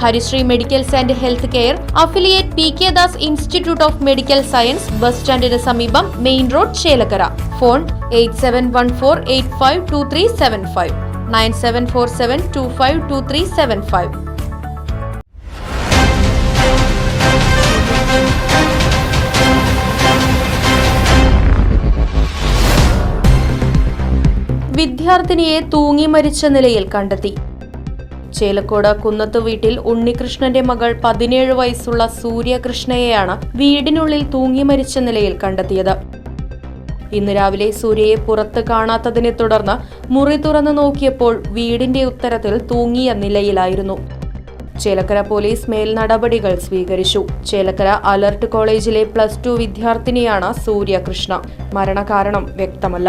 Harisree medicals and health care affiliate P K Das institute of medical science bus സ്റ്റാൻഡിന് സമീപം main road Chelakkara. Phone eight seven one four eight five two three seven five. Nine seven four seven two five two three seven five. വിദ്യാർത്ഥിനിയെ തൂങ്ങി മരിച്ച നിലയിൽ കണ്ടെത്തി. ചേലക്കോട് കുന്നത്ത് വീട്ടിൽ ഉണ്ണികൃഷ്ണന്റെ മകൾ പതിനേഴ് വയസ്സുള്ള സൂര്യകൃഷ്ണയെയാണ് വീടിനുള്ളിൽ തൂങ്ങി മരിച്ച നിലയിൽ കണ്ടെത്തിയത്. ഇന്ന് രാവിലെ സൂര്യയെ പുറത്ത് കാണാത്തതിനെ തുടർന്ന് മുറി തുറന്നു നോക്കിയപ്പോൾ വീടിന്റെ ഉത്തരത്തിൽ തൂങ്ങിയ നിലയിലായിരുന്നു. ചേലക്കര പോലീസ് മേൽ നടപടികൾ സ്വീകരിച്ചു. ചേലക്കര അലർട്ട് കോളേജിലെ പ്ലസ് ടു വിദ്യാർത്ഥിനിയാണ് സൂര്യകൃഷ്ണ. മരണകാരണം വ്യക്തമല്ല.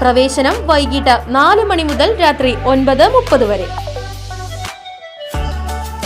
പ്രവേശനം വൈകിട്ട് നാല് മണി മുതൽ രാത്രി ഒൻപത് മുപ്പത് വരെ.